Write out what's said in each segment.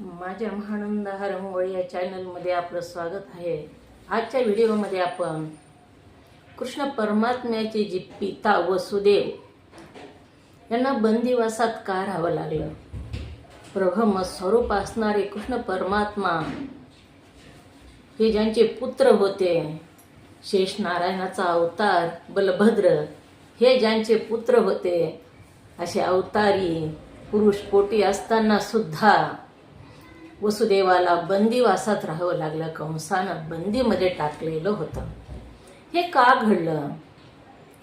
माझ्या महानंद हरंगोळी या चॅनलमध्ये आपलं स्वागत आहे. आजच्या व्हिडिओमध्ये आपण कृष्ण परमात्म्याचे जी पिता वसुदेव यांना बंदिवासात का राहावं लागलं? प्रभम स्वरूप असणारे कृष्ण परमात्मा हे ज्यांचे पुत्र होते शेष नारायणाचा अवतार बलभद्र हे ज्यांचे पुत्र होते असे अवतारी पुरुष पोटी असताना सुद्धा वसुदेवाला बंदीवासात राहावं लागलं कंसानं बंदीमध्ये टाकलेलं होतं. हे का घडलं?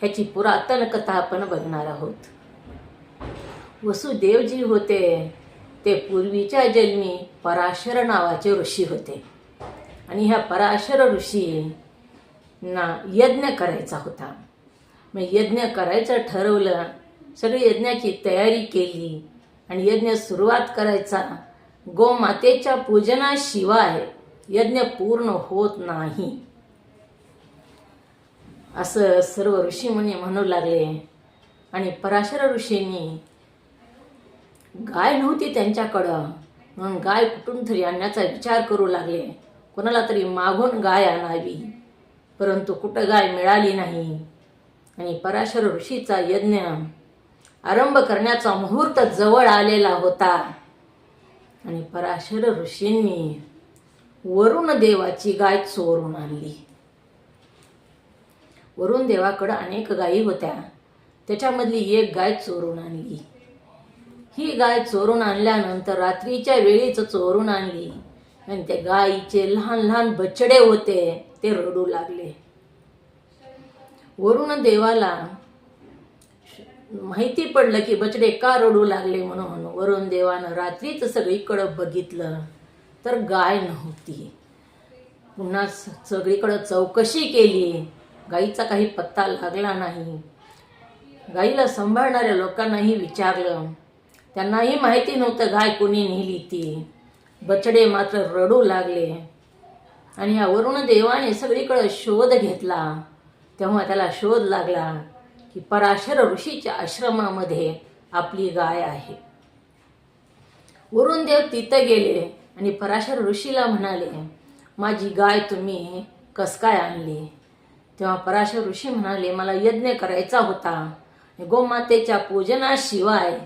ह्याची पुरातन कथा आपण बघणार आहोत. वसुदेवजी होते ते पूर्वीच्या जन्मी पराशर नावाचे ऋषी होते. आणि ह्या पराशर ऋषी ना यज्ञ करायचा होता. मग यज्ञ करायचं ठरवलं सगळी यज्ञाची तयारी केली आणि यज्ञ सुरुवात करायचा गोमातेच्या पूजनाशिवाय यज्ञ पूर्ण होत नाही. असं सर्व ऋषीमुनी म्हणू लागले. आणि पराशर ऋषींनी गाय नव्हती त्यांच्याकडं. म्हणून गाय कुठून तरी आणण्याचा विचार करू लागले. कोणाला तरी मागून गाय आणावी. परंतु कुठं गाय मिळाली नाही. आणि पराशर ऋषीचा यज्ञ आरंभ करण्याचा मुहूर्त जवळ आलेला होता. आणि पराशर ऋषींनी वरुण देवाची गाय चोरून आणली. वरुण देवाकडं अनेक गायी होत्या. त्याच्यामधली एक गाय चोरून आणली. ही गाय चोरून आणल्यानंतर रात्रीच्या वेळीच चोरून आणली. आणि त्या गायीचे लहान लहान बछडे होते ते रडू लागले. वरुण देवाला माहिती पडलं की बछडे का रडू लागले म्हणून वरुण देवानं रात्रीच सगळीकडं बघितलं तर गाय नव्हती. पुन्हा स- सगळीकडं चौकशी केली. गाईचा काही पत्ता लागला नाही. गाईला सांभाळणाऱ्या लोकांनाही विचारलं. त्यांनाही माहिती नव्हतं गाय कोणी नेली ती. बछडे मात्र रडू लागले. आणि या वरुण देवाने सगळीकडं शोध घेतला. तेव्हा त्याला शोध लागला. की पराशर ऋषीच्या आश्रमामध्ये आपली गाय आहे. वरुण देव तिथं गेले आणि पराशर ऋषीला म्हणाले माझी गाय तुम्ही कस काय आणली? तेव्हा पराशर ऋषी म्हणाले मला यज्ञ करायचा होता गोमातेच्या पूजनाशिवाय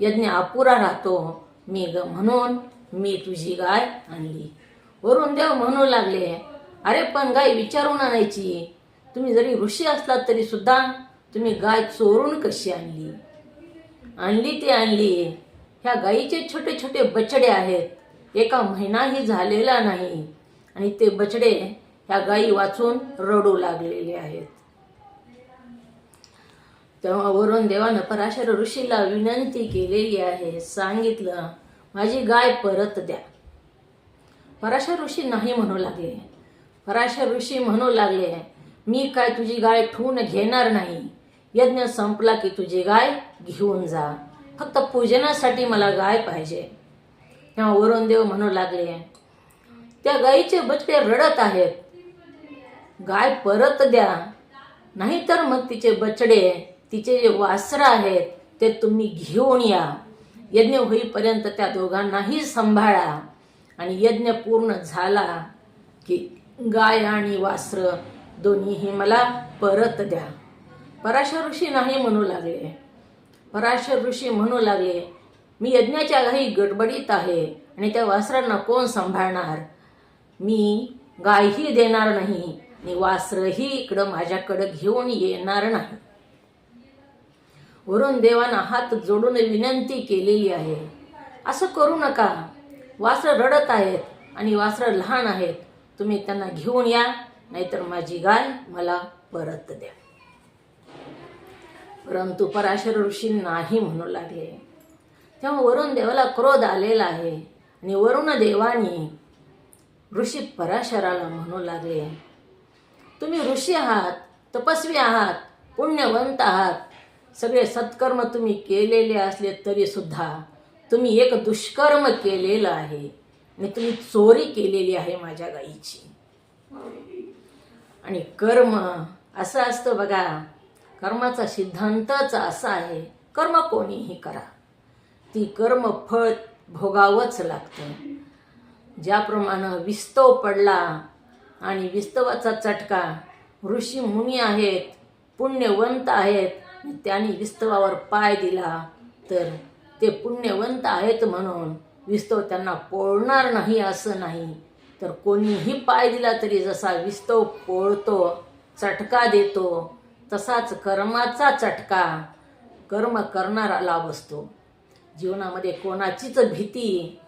यज्ञ अपुरा राहतो. मी ग म्हणून मी तुझी गाय आणली. वरुण देव म्हणू लागले अरे पण गाय विचारून आणायची. तुम्ही जरी ऋषी असलात तरी सुद्धा तुम्ही गाय चोरून कशी आणली? आणली ती आणली. ह्या गाईचे छोटे छोटे बछडे आहेत. एका महिनाही झालेला नाही. आणि ते बछडे ह्या गायी वाचून रडू लागलेले आहेत. तेव्हा वरून देवानं पराशर ऋषीला विनंती केलेली आहे. सांगितलं माझी गाय परत द्या. पराशर ऋषी नाही म्हणू लागले. पराशर ऋषी म्हणू लागले मी काय तुझी गाय ठून घेणार नाही. यज्ञ संपला की तुझी गाय घेऊन जा. फक्त पूजनासाठी मला गाय पाहिजे. तेव्हा वरुणदेव म्हणू लागले त्या गाईचे बछडे रडत आहेत. गाय परत द्या. नाहीतर मग तिचे बछडे तिचे जे वासरं आहेत ते तुम्ही घेऊन या. यज्ञ होईपर्यंत त्या दोघांनाही सांभाळा. आणि यज्ञ पूर्ण झाला की गाय आणि वासर दोन्हीही मला परत द्या. पराशर ऋषी नाही म्हणू लागले. पराशर ऋषी म्हणू लागले मी यज्ञाच्या घाई गडबडीत आहे आणि त्या वासरांना कोण सांभाळणार? मी गायही देणार नाही आणि वासरही इकडं माझ्याकडं घेऊन येणार नाही. वरून देवानं हात जोडून विनंती केलेली आहे असं करू नका. वासरं रडत आहेत आणि वासरं लहान आहेत. तुम्ही त्यांना घेऊन या नाहीतर माझी गाय मला परत द्या. परंतु पराशर ऋषी नाही म्हणू लागले. तेव्हा वरुण देवाला क्रोध आलेला आहे आणि वरुण देवानी ऋषी पराशराला म्हणू लागले तुम्ही ऋषी आहात तपस्वी आहात पुण्यवंत आहात. सगळे सत्कर्म तुम्ही केलेले असले तरीसुद्धा तुम्ही एक दुष्कर्म केलेलं आहे आणि तुम्ही चोरी केलेली आहे माझ्या गाईची. आणि कर्म असं असतं बघा कर्माचा सिद्धांतच असा आहे कर्म कोणीही करा. ती कर्म फळ भोगावंच लागतं. ज्याप्रमाणे विस्तव पडला आणि विस्तवाचा चटका ऋषी मुनी आहेत पुण्यवंत आहेत त्यांनी विस्तवावर पाय दिला तर ते पुण्यवंत आहेत म्हणून विस्तव त्यांना पोळणार नाही असं नाही. तर कोणीही पाय दिला तरी जसा विस्तव पोळतो चटका देतो तसाच कर्माचा चटका. कर्म करणाराला बसतो. जीवनामध्ये कोणाचीच भीती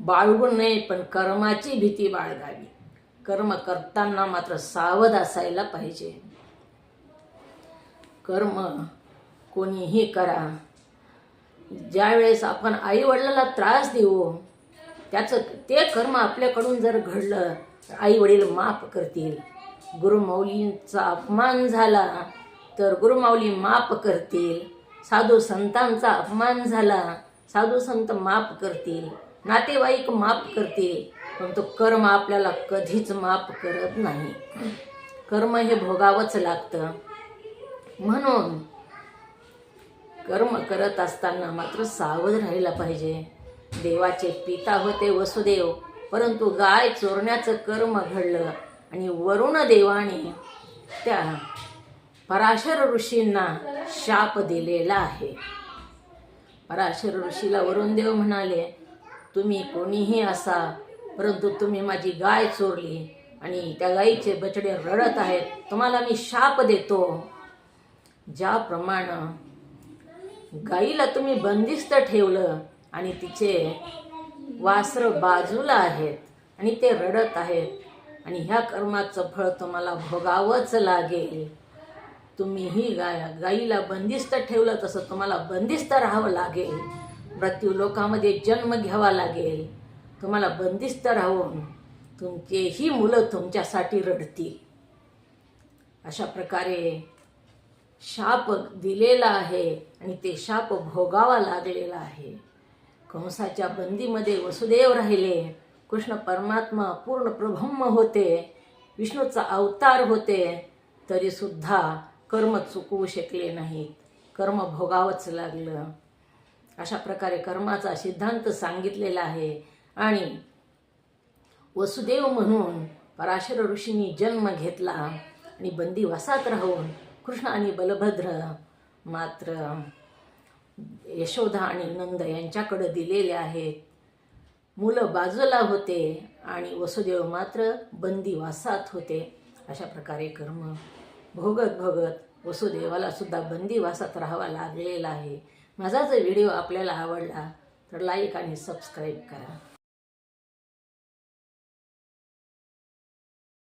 बाळगू नये पण कर्माची भीती बाळगावी. कर्म करताना मात्र सावध असायला पाहिजे. कर्म कोणीही करा. ज्यावेळेस आपण आईवडिलाला त्रास देऊ त्याचं ते कर्म आपल्याकडून जर घडलं तर आईवडील माफ करतील. गुरुमाऊलींचा अपमान झाला तर गुरुमाऊली माप करतील. साधू संतांचा अपमान झाला साधू संत माप करतील. नातेवाईक माप करतील परंतु कर्म आपल्याला कधीच माप करत नाही. कर्म हे भोगावंच लागतं. म्हणून कर्म करत असताना मात्र सावध राहिला पाहिजे. देवाचे पिता होते वसुदेव परंतु गाय चोरण्याचं कर्म घडलं. आणि वरुण देवाने त्या पराशर ऋषींना शाप दिलेला आहे. पराशर ऋषीला वरुण देव म्हणाले तुम्ही कोणीही असा परंतु तुम्ही माझी गाय चोरली आणि त्या गाईचे बछडे रडत आहेत तुम्हाला मी शाप देतो. ज्याप्रमाणे गाईला तुम्ही बंदिस्त ठेवलं आणि तिचे वासर बाजूला आहेत आणि ते रडत आहेत आणि ह्या कर्माचं फळ तुम्हाला भोगावंच लागेल. तुम्हीही गाय गाईला बंदिस्त ठेवलं तसं तुम्हाला बंदिस्त राहावं लागेल. मृत्यू लोकामध्ये जन्म घ्यावा लागेल. तुम्हाला बंदिस्त राहून तुमचेही मुलं तुमच्यासाठी रडतील. अशा प्रकारे शाप दिलेला आहे आणि ते शाप भोगावा लागलेला आहे. कंसाच्या बंदीमध्ये वसुदेव राहिले. कृष्ण परमात्मा पूर्ण प्रभम्म होते विष्णूचा अवतार होते तरीसुद्धा कर्म चुकवू शकले नाहीत. कर्म भोगावंच लागलं. अशा प्रकारे कर्माचा सिद्धांत सांगितलेला आहे. आणि वसुदेव म्हणून पराशर ऋषींनी जन्म घेतला आणि बंदीवासात राहून कृष्ण आणि बलभद्र मात्र यशोदा आणि नंद यांच्याकडे दिलेले आहेत. मुलं बाजूला होते आणि वसुदेव मात्र बंदीवासात होते. अशा प्रकारे कर्म भोगत भोगत वसुदेवाला सुद्धा बंदीवासात राहावा लागलेला आहे. माझा जर व्हिडिओ आपल्याला आवडला तर लाईक आणि सबस्क्राईब करा.